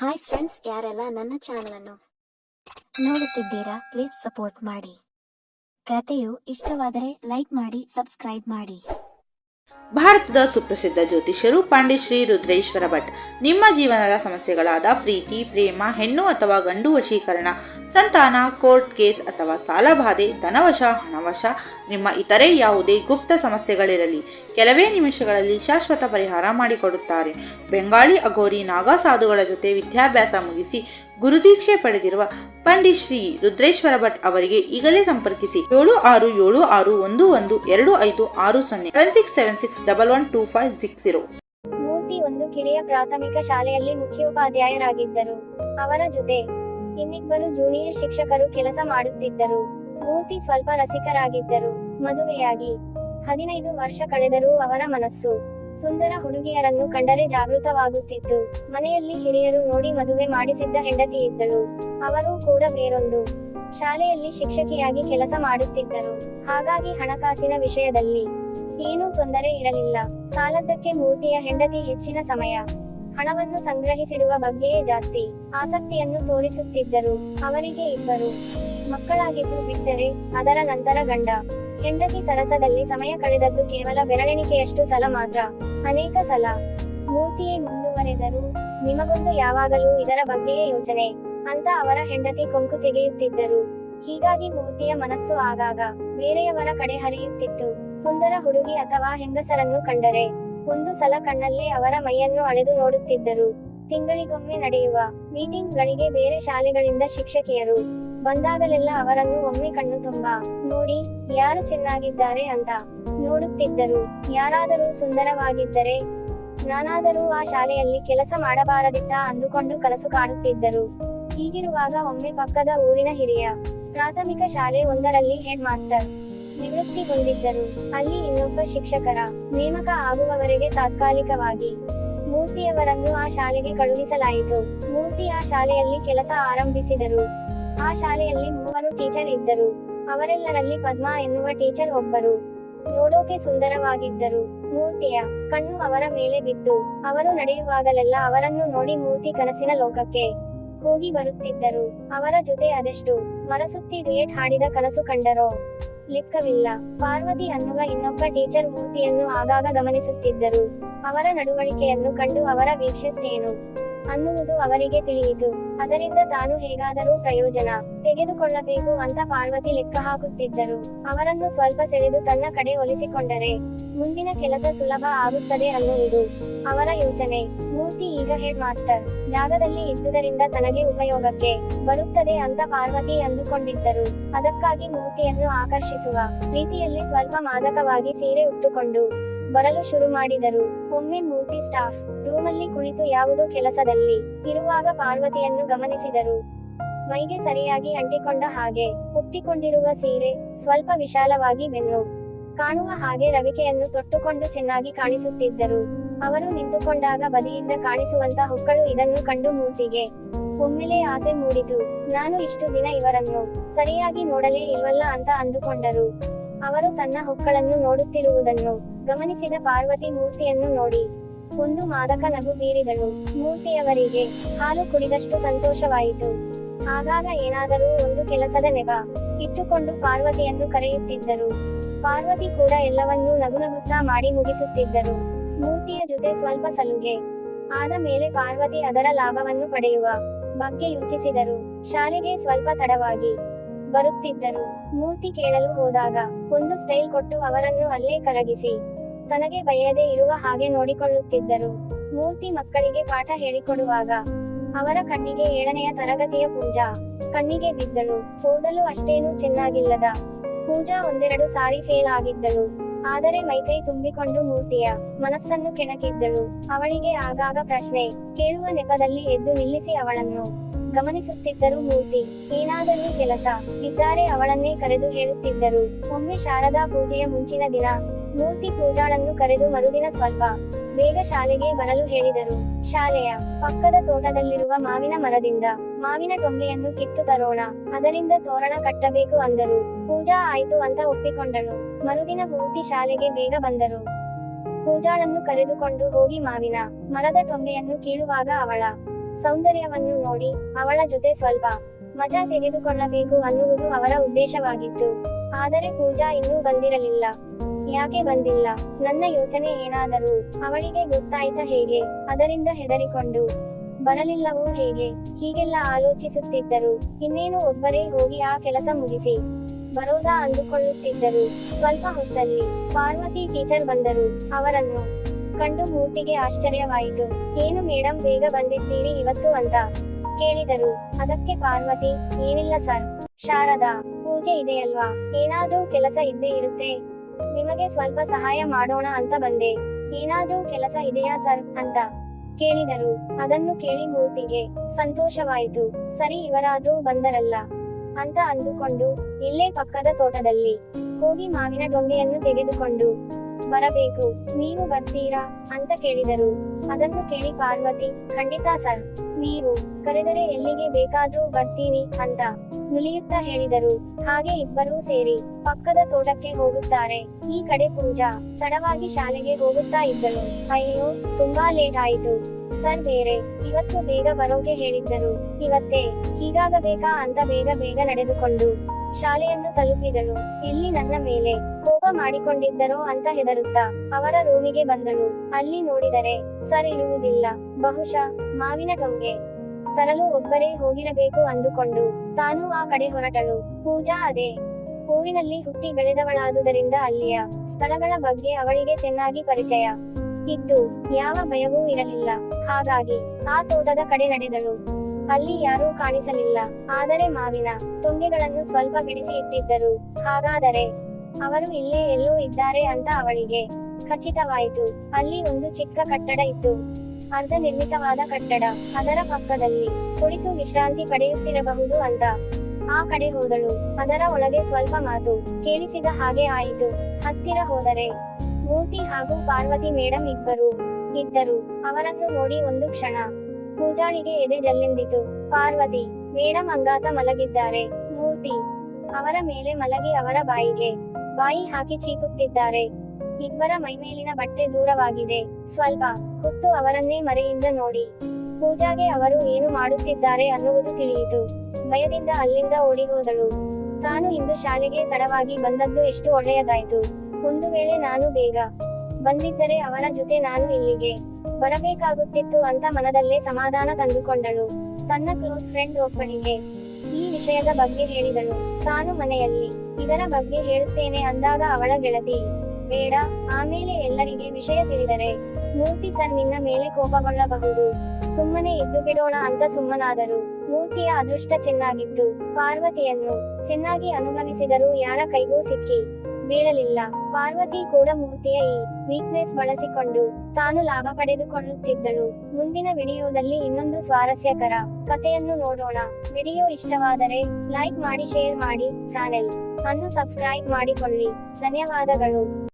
Hi friends ಯಾರೆಲ್ಲ ನನ್ನ channel ಅನ್ನು ನೋಡುತ್ತಿದ್ದೀರಾ ಪ್ಲೀಸ್ ಸಪೋರ್ಟ್ ಮಾಡಿ. ಕಥೆಯು ಇಷ್ಟವಾದರೆ ಲೈಕ್ ಮಾಡಿ ಸಬ್ಸ್ಕ್ರೈಬ್ ಮಾಡಿ. ಭಾರತದ ಸುಪ್ರಸಿದ್ಧ ಜ್ಯೋತಿಷ್ಯರು ಪಾಂಡಿಶ್ರೀ ರುದ್ರೇಶ್ವರ ಭಟ್. ನಿಮ್ಮ ಜೀವನದ ಸಮಸ್ಯೆಗಳಾದ ಪ್ರೀತಿ, ಪ್ರೇಮ, ಹೆಣ್ಣು ಅಥವಾ ಗಂಡು ವಶೀಕರಣ, ಸಂತಾನ, ಕೋರ್ಟ್ ಕೇಸ್ ಅಥವಾ ಸಾಲಬಾಧೆ ಧನವಶ, ಹಣವಶ, ನಿಮ್ಮ ಇತರೆ ಯಾವುದೇ ಗುಪ್ತ ಸಮಸ್ಯೆಗಳಿರಲಿ, ಕೆಲವೇ ನಿಮಿಷಗಳಲ್ಲಿ ಶಾಶ್ವತ ಪರಿಹಾರ ಮಾಡಿಕೊಡುತ್ತಾರೆ. ಬೆಂಗಾಳಿ ಅಘೋರಿ ನಾಗಾ ಸಾಧುಗಳ ಜೊತೆ ವಿದ್ಯಾಭ್ಯಾಸ ಮುಗಿಸಿ ಗುರುದೀಕ್ಷೆ ಪಡೆದಿರುವ ಪಂಡಿತ್ ಶ್ರೀ ರುದ್ರೇಶ್ವರ ಭಟ್ ಅವರಿಗೆ ಈಗಲೇ ಸಂಪರ್ಕಿಸಿ ಏಳು ಆರು ಏಳು ಆರು ಒಂದು ಒಂದು ಎರಡು ಐದು ಆರು ಸೊನ್ನೆ seven six seven double one two five six zero ಮೂರ್ತಿ ಒಂದು ಕಿರಿಯ ಪ್ರಾಥಮಿಕ ಶಾಲೆಯಲ್ಲಿ ಮುಖ್ಯೋಪಾಧ್ಯಾಯರಾಗಿದ್ದರು. ಅವರ ಜೊತೆ ಇನ್ನಿಬ್ಬರು ಜೂನಿಯರ್ ಶಿಕ್ಷಕರು ಕೆಲಸ ಮಾಡುತ್ತಿದ್ದರು. ಮೂರ್ತಿ ಸ್ವಲ್ಪ ರಸಿಕರಾಗಿದ್ದರು. ಮದುವೆಯಾಗಿ ಹದಿನೈದು ವರ್ಷ ಕಳೆದರೂ ಅವರ ಮನಸ್ಸು ಸುಂದರ ಹುಡುಗಿಯರನ್ನು ಕಂಡರೆ ಜಾಗೃತವಾಗುತ್ತಿತ್ತು. ಮನೆಯಲ್ಲಿ ಹಿರಿಯರು ನೋಡಿ ಮದುವೆ ಮಾಡಿಸಿದ್ದ ಹೆಂಡತಿ ಇದ್ದಳು. ಅವರೂ ಕೂಡ ಬೇರೊಂದು ಶಾಲೆಯಲ್ಲಿ ಶಿಕ್ಷಕಿಯಾಗಿ ಕೆಲಸ ಮಾಡುತ್ತಿದ್ದರು. ಹಾಗಾಗಿ ಹಣಕಾಸಿನ ವಿಷಯದಲ್ಲಿ ಏನೂ ತೊಂದರೆ ಇರಲಿಲ್ಲ. ಸಾಲದ್ದಕ್ಕೆ ಮೂರ್ತಿಯ ಹೆಂಡತಿ ಹೆಚ್ಚಿನ ಸಮಯ. ಹಣವನ್ನು ಸಂಗ್ರಹಿಸಿಡುವ ಬಗ್ಗೆಯೇ ಜಾಸ್ತಿ. ಆಸಕ್ತಿಯನ್ನು ತೋರಿಸುತ್ತಿದ್ದರು. ಅವರಿಗೆ ಇಬ್ಬರು. ಮಕ್ಕಳಾಗಿದ್ದು ಬಿಟ್ಟರೆ ಅದರ ನಂತರ ಗಂಡ. ಹೆಂಡತಿ ಸರಸದಲ್ಲಿ ಸಮಯ ಕಳೆದದ್ದು ಕೇವಲ ಬೆರಳೆಣಿಕೆಯಷ್ಟು ಸಲ ಮಾತ್ರ. ಅನೇಕ ಸಲ. ಮೂರ್ತಿಯೇ ಮುಂದುವರೆದರು ನಿಮಗೊಂದು ಯಾವಾಗಲೂ ಇದರ ಬಗ್ಗೆಯೇ ಯೋಚನೆ. ಅಂತ ಅವರ ಹೆಂಡತಿ ಕೊಂಕು ತೆಗೆಯುತ್ತಿದ್ದರು. ಹೀಗಾಗಿ ಮೂರ್ತಿಯ ಮನಸ್ಸು ಆಗಾಗ ಬೇರೆಯವರ ಕಡೆ ಹರಿಯುತ್ತಿತ್ತು. ಸುಂದರ ಹುಡುಗಿ ಅಥವಾ ಹೆಂಗಸರನ್ನು ಕಂಡರೆ ಒಂದು ಸಲ ಕಣ್ಣಲ್ಲೇ ಅವರ ಮೈಯನ್ನು ಅಳೆದು ನೋಡುತ್ತಿದ್ದರು. ತಿಂಗಳಿಗೊಮ್ಮೆ ನಡೆಯುವ ಮೀಟಿಂಗ್ಗಳಿಗೆ ಬೇರೆ ಶಾಲೆಗಳಿಂದ ಶಿಕ್ಷಕಿಯರು ಬಂದಾಗಲೆಲ್ಲ ಅವರನ್ನು ಒಮ್ಮೆ ಕಣ್ಣು ತುಂಬಾ ನೋಡಿ, ಯಾರು ಚೆನ್ನಾಗಿದ್ದಾರೆ ಅಂತ ನೋಡುತ್ತಿದ್ದರು. ಯಾರಾದರೂ ಸುಂದರವಾಗಿದ್ದರೆ ನಾನಾದರೂ ಆ ಶಾಲೆಯಲ್ಲಿ ಕೆಲಸ ಮಾಡಬಾರದಿತ್ತ ಅಂದುಕೊಂಡು ಕನಸು ಕಾಡುತ್ತಿದ್ದರು. ಹೀಗಿರುವಾಗ ಒಮ್ಮೆ ಪಕ್ಕದ ಊರಿನ ಹಿರಿಯ ಪ್ರಾಥಮಿಕ ಶಾಲೆ ಒಂದರಲ್ಲಿ ಹೆಡ್ ಮಾಸ್ಟರ್ ನಿವೃತ್ತಿಗೊಂಡಿದ್ದರು. ಅಲ್ಲಿ ಇನ್ನೊಬ್ಬ ಶಿಕ್ಷಕರ ನೇಮಕ ಆಗುವವರೆಗೆ ತಾತ್ಕಾಲಿಕವಾಗಿ ಮೂರ್ತಿಯವರನ್ನು ಆ ಶಾಲೆಗೆ ಕಳುಹಿಸಲಾಯಿತು. ಮೂರ್ತಿ ಆ ಶಾಲೆಯಲ್ಲಿ ಕೆಲಸ ಆರಂಭಿಸಿದರು. ಆ ಶಾಲೆಯಲ್ಲಿ ಮೂವರು ಟೀಚರ್ ಇದ್ದರು. ಅವರೆಲ್ಲರಲ್ಲಿ ಪದ್ಮಾ ಎನ್ನುವ ಟೀಚರ್ ಒಬ್ಬರು. ನೋಡೋಕೆ ಸುಂದರವಾಗಿದ್ದರು. ಮೂರ್ತಿಯ ಕಣ್ಣು ಅವರ ಮೇಲೆ ಬಿತ್ತು ಅವರು ನಡೆಯುವಾಗಲೆಲ್ಲ ಅವರನ್ನು ನೋಡಿ ಮೂರ್ತಿ ಕನಸಿನ ಲೋಕಕ್ಕೆ ಹೋಗಿ ಬರುತ್ತಿದ್ದರು. ಅವರ ಜೊತೆ ಅದೆಷ್ಟು ಮರಸುತ್ತಿ ಡುಯೆಟ್ ಹಾಡಿದ ಕನಸು ಕಂಡರೋ. ಲೆಕ್ಕವಿಲ್ಲ ಪಾರ್ವತಿ ಅನ್ನುವ ಇನ್ನೊಬ್ಬ ಟೀಚರ್ ಮೂರ್ತಿಯನ್ನು ಆಗಾಗ ಗಮನಿಸುತ್ತಿದ್ದರು. ಅವರ ನಡವಳಿಕೆಯನ್ನು ಕಂಡು ಅವರ ವೀಕ್ಷಿಸೇನು ಅನ್ನುವುದು ಅವರಿಗೆ ತಿಳಿಯಿತು. ಅದರಿಂದ ತಾನು ಹೇಗಾದರೂ ಪ್ರಯೋಜನ ತೆಗೆದುಕೊಳ್ಳಬೇಕು ಅಂತ ಪಾರ್ವತಿ ಲೆಕ್ಕ ಹಾಕುತ್ತಿದ್ದರು. ಅವರನ್ನು ಸ್ವಲ್ಪ ಸೆಳೆದು ತನ್ನ ಕಡೆ ಒಲಿಸಿಕೊಂಡರೆ. ಮುಂದಿನ ಕೆಲಸ ಸುಲಭ ಆಗುತ್ತದೆ ಅನ್ನುವುದು ಅವರ ಯೋಚನೆ. ಮೂರ್ತಿ ಈಗ ಹೆಡ್ ಮಾಸ್ಟರ್ ಜಾಗದಲ್ಲಿ ಇದ್ದುದರಿಂದ ತನಗೆ ಉಪಯೋಗಕ್ಕೆ ಬರುತ್ತದೆ ಅಂತ ಪಾರ್ವತಿ ಅಂದುಕೊಂಡಿದ್ದರು. ಅದಕ್ಕಾಗಿ ಮೂರ್ತಿಯನ್ನು ಆಕರ್ಷಿಸುವ ರೀತಿಯಲ್ಲಿ ಸ್ವಲ್ಪ ಮಾದಕವಾಗಿ ಸೀರೆ ಉಟ್ಟುಕೊಂಡು ಬರಲು ಶುರು ಮಾಡಿದರು. ಒಮ್ಮೆ ಮೂರ್ತಿ ಸ್ಟಾಫ್ ರೂಮಲ್ಲಿ ಕುಳಿತು ಯಾವುದೋ ಕೆಲಸದಲ್ಲಿ ಇರುವಾಗ ಪಾರ್ವತಿಯನ್ನು ಗಮನಿಸಿದರು. ಮೈಗೆ ಸರಿಯಾಗಿ ಅಂಟಿಕೊಂಡ ಹಾಗೆ ಹುಟ್ಟಿಕೊಂಡಿರುವ ಸೀರೆ ಸ್ವಲ್ಪ ವಿಶಾಲವಾಗಿ ಬೆನ್ನು ಕಾಣುವ ಹಾಗೆ ರವಿಕೆಯನ್ನು ತೊಟ್ಟುಕೊಂಡು ಚೆನ್ನಾಗಿ ಕಾಣಿಸುತ್ತಿದ್ದರು. ಅವರು ನಿಂತುಕೊಂಡಾಗ ಬದಿಯಿಂದ ಕಾಣಿಸುವಂತ ಹೊಕ್ಕಳು ಇದನ್ನು ಕಂಡು ಮೂರ್ತಿಗೆ ಒಮ್ಮೆಲೆ ಆಸೆ ಮೂಡಿತು. ನಾನು ಇಷ್ಟು ದಿನ ಇವರನ್ನು ಸರಿಯಾಗಿ ನೋಡಲೇ ಇಲ್ವಲ್ಲ ಅಂತ ಅಂದುಕೊಂಡರು. ಅವರು ತನ್ನ ಹೊಕ್ಕಳನ್ನು ನೋಡುತ್ತಿರುವುದನ್ನು ಗಮನಿಸಿದ ಪಾರ್ವತಿ ಮೂರ್ತಿಯನ್ನು ನೋಡಿ. ಒಂದು ಮಾದಕ ನಗು ಬೀರಿದಳು. ಮೂರ್ತಿಯವರಿಗೆ ಹಾಲು ಕುಡಿದಷ್ಟು ಸಂತೋಷವಾಯಿತು. ಆಗಾಗ ಏನಾದರೂ ಒಂದು ಕೆಲಸದ ನೆಪ ಇಟ್ಟುಕೊಂಡು ಪಾರ್ವತಿಯನ್ನು ಕರೆಯುತ್ತಿದ್ದರು. ಪಾರ್ವತಿ ಕೂಡ ಎಲ್ಲವನ್ನೂ ನಗುನಗುತ್ತಾ ಮಾಡಿ ಮುಗಿಸುತ್ತಿದ್ದರು. ಮೂರ್ತಿಯ ಜೊತೆ ಸ್ವಲ್ಪ ಸಲುಗೆ. ಆದ ಮೇಲೆ ಪಾರ್ವತಿ ಅದರ ಲಾಭವನ್ನು ಪಡೆಯುವ ಬಗ್ಗೆ ಯೋಚಿಸಿದರು. ಶಾಲೆಗೆ ಸ್ವಲ್ಪ ತಡವಾಗಿ ಬರುತ್ತಿದ್ದರು. ಮೂರ್ತಿ ಕೇಳಲು ಹೋದಾಗ ಒಂದು ಸ್ಟೈಲ್ ಕೊಟ್ಟು ಅವರನ್ನು ಅಲ್ಲೇ ಕರಗಿಸಿ ತನಗೆ ಬಯದೆ ಇರುವ ಹಾಗೆ ನೋಡಿಕೊಳ್ಳುತ್ತಿದ್ದರು. ಮೂರ್ತಿ ಮಕ್ಕಳಿಗೆ ಪಾಠ ಹೇಳಿಕೊಡುವಾಗ ಅವರ ಕಣ್ಣಿಗೆ ಏಳನೆಯ ತರಗತಿಯ ಪೂಜಾ ಕಣ್ಣಿಗೆ ಬಿದ್ದಳು. ಓದಲು ಅಷ್ಟೇನೂ ಚೆನ್ನಾಗಿಲ್ಲದ ಪೂಜಾ ಒಂದೆರಡು ಸಾರಿ ಫೇಲ್ ಆಗಿದ್ದಳು. ಆದರೆ ಮೈಕೈ ತುಂಬಿಕೊಂಡು ಮೂರ್ತಿಯ ಮನಸ್ಸನ್ನು ಕೆಣಕಿದ್ದಳು. ಅವಳಿಗೆ ಆಗಾಗ ಪ್ರಶ್ನೆ, ಕೇಳುವ ನೆಪದಲ್ಲಿ ಎದ್ದು ನಿಲ್ಲಿಸಿ ಅವಳನ್ನು. ಗಮನಿಸುತ್ತಿದ್ದರು ಮೂರ್ತಿ ಏನಾದರೂ ಕೆಲಸ? ಇದ್ದಾರೆ ಅವಳನ್ನೇ ಕರೆದು ಹೇಳುತ್ತಿದ್ದರು. ಒಮ್ಮೆ ಶಾರದಾ ಪೂಜೆಯ ಮುಂಚಿನ ದಿನ, ಮೂರ್ತಿ ಪೂಜಾಳನ್ನು ಕರೆದು ಮರುದಿನ ಸ್ವಲ್ಪ ಬೇಗ ಶಾಲೆಗೆ ಬರಲು ಹೇಳಿದರು. ಶಾಲೆಯ ಪಕ್ಕದ ತೋಟದಲ್ಲಿರುವ ಮಾವಿನ ಮರದಿಂದ ಮಾವಿನ ಟೊಂಗೆಯನ್ನು ಕಿತ್ತು ತರೋಣ, ಅದರಿಂದ ತೋರಣ ಕಟ್ಟಬೇಕು ಅಂದರು. ಪೂಜಾ ಆಯ್ತು ಅಂತ ಒಪ್ಪಿಕೊಂಡಳು. ಮರುದಿನ ಮೂರ್ತಿ ಶಾಲೆಗೆ ಬೇಗ ಬಂದರು. ಪೂಜಾಳನ್ನು ಕರೆದುಕೊಂಡು ಹೋಗಿ ಮಾವಿನ ಮರದ ಟೊಂಗೆಯನ್ನು ಕೀಳುವಾಗ ಅವಳ ಸೌಂದರ್ಯವನ್ನು ನೋಡಿ ಅವಳ ಜೊತೆ ಸ್ವಲ್ಪ ಮಜಾ ತೆಗೆದುಕೊಳ್ಳಬೇಕು ಅನ್ನುವುದು ಅವರ ಉದ್ದೇಶವಾಗಿತ್ತು. ಆದರೆ ಪೂಜಾ ಇನ್ನೂ ಬಂದಿರಲಿಲ್ಲ. ಯಾಕೆ ಬಂದಿಲ್ಲ? ನನ್ನ ಯೋಚನೆ ಏನಾದರೂ ಅವಳಿಗೆ ಗೊತ್ತಾಯ್ತ ಹೇಗೆ? ಅದರಿಂದ ಹೆದರಿಕೊಂಡು. ಬರಲಿಲ್ಲವೋ ಹೇಗೆ? ಹೀಗೆಲ್ಲ ಆಲೋಚಿಸುತ್ತಿದ್ದರು. ಇನ್ನೇನು ಒಬ್ಬರೇ ಹೋಗಿ ಆ ಕೆಲಸ ಮುಗಿಸಿ ಬರೋದಾ ಅಂದುಕೊಳ್ಳುತ್ತಿದ್ದರು. ಸ್ವಲ್ಪ ಹೊತ್ತಲ್ಲಿ ಪಾರ್ವತಿ ಟೀಚರ್ ಬಂದರು. ಅವರನ್ನು ಕಂಡು ಮೂರ್ತಿಗೆ ಆಶ್ಚರ್ಯವಾಯಿತು. ಏನು ಮೇಡಮ್ ಬೇಗ ಬಂದಿದ್ದೀರಿ ಇವತ್ತು ಅಂತ ಕೇಳಿದರು. ಅದಕ್ಕೆ ಪಾರ್ವತಿ, ಏನಿಲ್ಲ ಸರ್. ಶಾರದಾ, ಪೂಜೆ ಇದೆಯಲ್ವಾ? ಏನಾದ್ರೂ ಕೆಲಸ ಇದ್ದೇ ಇರುತ್ತೆ. ನಿಮಗೆ ಸ್ವಲ್ಪ ಸಹಾಯ ಮಾಡೋಣ ಅಂತ ಬಂದೆ. ಏನಾದ್ರೂ ಕೆಲಸ ಇದೆಯಾ ಸರ್? ಅಂತ ಕೇಳಿದರು. ಅದನ್ನು ಕೇಳಿ ಮೂರ್ತಿಗೆ ಸಂತೋಷವಾಯಿತು. ಸರಿ, ಇವರಾದ್ರೂ ಬಂದರಲ್ಲ? ಅಂತ ಅಂದುಕೊಂಡು ಇಲ್ಲೇ ಪಕ್ಕದ ತೋಟದಲ್ಲಿ ಹೋಗಿ ಮಾವಿನ ಡೊಂಗೆಯನ್ನು ತೆಗೆದುಕೊಂಡು ಬರಬೇಕು. ನೀವು ಬರ್ತೀರಾ? ಅಂತ ಕೇಳಿದರು. ಅದನ್ನು ಕೇಳಿ ಪಾರ್ವತಿ, ಖಂಡಿತ ಸರ್. ನೀವು ಕರೆದರೆ ಎಲ್ಲಿಗೆ ಬೇಕಾದ್ರೂ ಬರ್ತೀನಿ ಅಂತ ನುಲಿಯುತ್ತಾ ಹೇಳಿದರು. ಹಾಗೆ ಇಬ್ಬರೂ ಸೇರಿ ಪಕ್ಕದ ತೋಟಕ್ಕೆ ಹೋಗುತ್ತಾರೆ. ಈ ಕಡೆ ಪೂಜಾ ತಡವಾಗಿ ಶಾಲೆಗೆ ಹೋಗುತ್ತಾ ಇದ್ದಳು. ಅಯ್ಯೋ, ತುಂಬಾ ಲೇಟ್ ಆಯಿತು. ಸರ್ ಬೇರೆ, ಇವತ್ತು ಬೇಗ ಬರೋಕೆ ಹೇಳಿದ್ದರು. ಇವತ್ತೇ, ಹೀಗಾಗಬೇಕಾ ಅಂತ ಬೇಗ ಬೇಗ ನಡೆದುಕೊಂಡು ಶಾಲೆಯನ್ನು ತಲುಪಿದಳು. ಎಲ್ಲಿ ನನ್ನ ಮೇಲೆ ಕೋಪ ಮಾಡಿಕೊಂಡಿದ್ದರೋ ಅಂತ ಹೆದರುತ್ತಾ ಅವರ ರೂಮಿಗೆ ಬಂದಳು. ಅಲ್ಲಿ ನೋಡಿದರೆ, ಸರ್ ಇರುವುದಿಲ್ಲ. ಬಹುಶಃ ಮಾವಿನ ಟೊಂಗೆ ತರಲು ಒಬ್ಬರೇ ಹೋಗಿರಬೇಕು ಅಂದುಕೊಂಡು ತಾನು ಆ ಕಡೆ ಹೊರಟಳು. ಪೂಜಾ ಅದೇ. ಊರಿನಲ್ಲಿ ಹುಟ್ಟಿ ಬೆಳೆದವಳಾದುದರಿಂದ ಅಲ್ಲಿಯ ಸ್ಥಳಗಳ ಬಗ್ಗೆ ಅವಳಿಗೆ ಚೆನ್ನಾಗಿ ಪರಿಚಯ. ಇದ್ದು ಯಾವ ಭಯವೂ ಇರಲಿಲ್ಲ. ಹಾಗಾಗಿ ಆ ತೋಟದ ಕಡೆ ನಡೆದಳು. ಅಲ್ಲಿ ಯಾರೂ ಕಾಣಿಸಲಿಲ್ಲ. ಆದರೆ ಮಾವಿನ ಟೊಂಗೆಗಳನ್ನು ಸ್ವಲ್ಪ ಬಿಡಿಸಿ ಇಟ್ಟಿದ್ದರು. ಹಾಗಾದರೆ ಅವರು ಇಲ್ಲೇ ಎಲ್ಲೋ ಇದ್ದಾರೆ ಅಂತ ಅವಳಿಗೆ ಖಚಿತವಾಯಿತು. ಅಲ್ಲಿ ಒಂದು ಚಿಕ್ಕ ಕಟ್ಟಡ ಇತ್ತು. ಅರ್ಧ ನಿರ್ಮಿತವಾದ ಕಟ್ಟಡ ಅದರ ಪಕ್ಕದಲ್ಲಿ ಕುಳಿತು ವಿಶ್ರಾಂತಿ ಪಡೆಯುತ್ತಿರಬಹುದು ಅಂತ. ಆ ಕಡೆ ಹೋದಳು. ಅದರ ಒಳಗೆ ಸ್ವಲ್ಪ ಮಾತು ಕೇಳಿಸಿದ ಹಾಗೆ ಆಯಿತು. ಹತ್ತಿರ ಹೋದರೆ ಮೂರ್ತಿ ಹಾಗೂ ಪಾರ್ವತಿ ಮೇಡಂ ಇಬ್ಬರು ಇದ್ದರು. ಅವರನ್ನು ನೋಡಿ ಒಂದು ಕ್ಷಣ ಪೂಜಾಳಿಗೆ ಎದೆ ಜಲ್ಲೆಂದಿತು. ಪಾರ್ವತಿ, ಮೇಡಂ ಅಂಗಾತ ಮಲಗಿದ್ದಾರೆ. ಮೂರ್ತಿ ಅವರ ಮೇಲೆ ಮಲಗಿ ಅವರ ಬಾಯಿಗೆ ಬಾಯಿ ಹಾಕಿ ಚೀಕುತ್ತಿದ್ದಾರೆ. ಇಬ್ಬರ ಮೈಮೇಲಿನ ಬಟ್ಟೆ ದೂರವಾಗಿದೆ. ಸ್ವಲ್ಪ ಹೊತ್ತು ಅವರನ್ನೇ ಮರೆಯಿಂದ ನೋಡಿ. ಪೂಜಾಗೆ ಅವರು ಏನು ಮಾಡುತ್ತಿದ್ದಾರೆ ಅನ್ನುವುದು ತಿಳಿಯಿತು. ಭಯದಿಂದ ಅಲ್ಲಿಂದ ಓಡಿ ಹೋದಳು ತಾನು ಇಂದು ಶಾಲೆಗೆ ತಡವಾಗಿ ಬಂದದ್ದು ಎಷ್ಟು ಒಳ್ಳೆಯದಾಯ್ತು. ಒಂದು ವೇಳೆ ನಾನು ಬೇಗ ಬಂದಿದ್ದರೆ ಅವರ ಜೊತೆ ನಾನು ಇಲ್ಲಿಗೆ ಬರಬೇಕಾಗುತ್ತಿತ್ತು ಅಂತ ಮನದಲ್ಲೇ ಸಮಾಧಾನ ತಂದುಕೊಂಡಳು. ತನ್ನ ಕ್ಲೋಸ್ ಫ್ರೆಂಡ್ ಒಬ್ಬಳಿಗೆ ಈ ವಿಷಯದ ಬಗ್ಗೆ ಹೇಳಿದಳು ತಾನು ಮನೆಯಲ್ಲಿ ಇದರ ಬಗ್ಗೆ ಹೇಳುತ್ತೇನೆ ಅಂದಾಗ ಅವಳ ಗೆಳತಿ ಬೇಡ. ಆಮೇಲೆ ಎಲ್ಲರಿಗೆ ವಿಷಯ ತಿಳಿದರೆ ಮೂರ್ತಿ ಸರ್ ನಿನ್ನ ಮೇಲೆ ಕೋಪಗೊಳ್ಳಬಹುದು. ಸುಮ್ಮನೆ ಇದ್ದು ಬಿಡೋಣ ಅಂತ ಸುಮ್ಮನಾದರು. ಮೂರ್ತಿಯ ಅದೃಷ್ಟ ಚೆನ್ನಾಗಿತ್ತು. ಪಾರ್ವತಿಯನ್ನು ಚೆನ್ನಾಗಿ ಅನುಭವಿಸಿದರೂ ಯಾರ ಕೈಗೂ ಸಿಕ್ಕಿ ಬೀಳಲಿಲ್ಲ. ಪಾರ್ವತಿ ಕೂಡ ಮೂರ್ತಿಯ ಈ ವೀಕ್ನೆಸ್ ಬಳಸಿಕೊಂಡು ತಾನು ಲಾಭ ಪಡೆದುಕೊಳ್ಳುತ್ತಿದ್ದಳು. ಮುಂದಿನ ವಿಡಿಯೋದಲ್ಲಿ ಇನ್ನೊಂದು ಸ್ವಾರಸ್ಯಕರ ಕಥೆಯನ್ನು ನೋಡೋಣ. ವಿಡಿಯೋ ಇಷ್ಟವಾದರೆ ಲೈಕ್ ಮಾಡಿ, ಶೇರ್ ಮಾಡಿ ಚಾನೆಲ್ ಅನ್ನು ಸಬ್ಸ್ಕ್ರೈಬ್ ಮಾಡಿಕೊಳ್ಳಿ. ಧನ್ಯವಾದಗಳು.